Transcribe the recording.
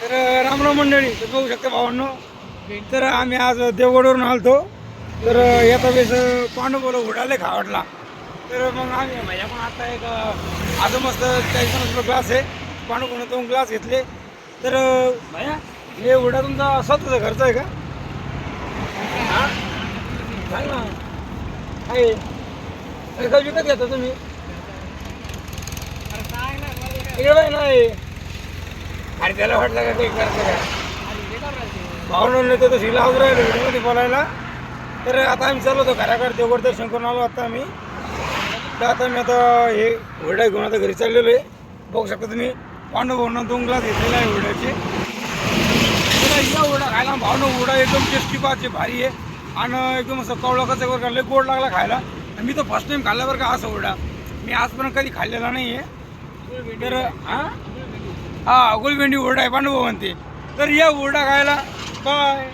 तर रामराम मंडळी तर बघू शकता भावांनो. तर आम्ही आज देवगडवरून आलतो. तर येता वेळेस पांडू बोला उडाले खावडला. तर मग आम्ही भैया पण आता एक आज मस्त चाळीस पन्नास ग्लास आहे. पांडू कोण दोन ग्लास घेतले. तर भैया हे उडा तुमचा स्वतःचा खर्च आहे का? हा? सांग ना? आहे विकत घेता तुम्ही? नाही. आणि त्याला वाटलं का ते करतं का नाही तर तशी लावून राहिलो व्हिडिओमध्ये बोलायला. तर आता आम्ही चाललो होतो घराकडे देवगड दर्शन करून आलो आता आम्ही. तर आता मी आता हे हुरडा घेऊन आता घरी चाललेलो आहे. बघू शकता तुम्ही पांडू भावना दोन ग्लास घेतलेला आहे हुरड्याचे. तर हुरडा खायला भावना हुरडा एकदम टेस्टी पाहिजे भारी आहे. आणि एकदम असं कवळा वगैरे लय गोड लागला खायला. आणि मी तर फर्स्ट टाइम खाल्ल्यावर का असं हुरडा. मी आजपर्यंत कधी खाल्लेला नाही आहे तर हां? हा गुलभेंडी ओरडा आहे पांडुभवंती. म्हणते तर या ओरडा खायला बाय.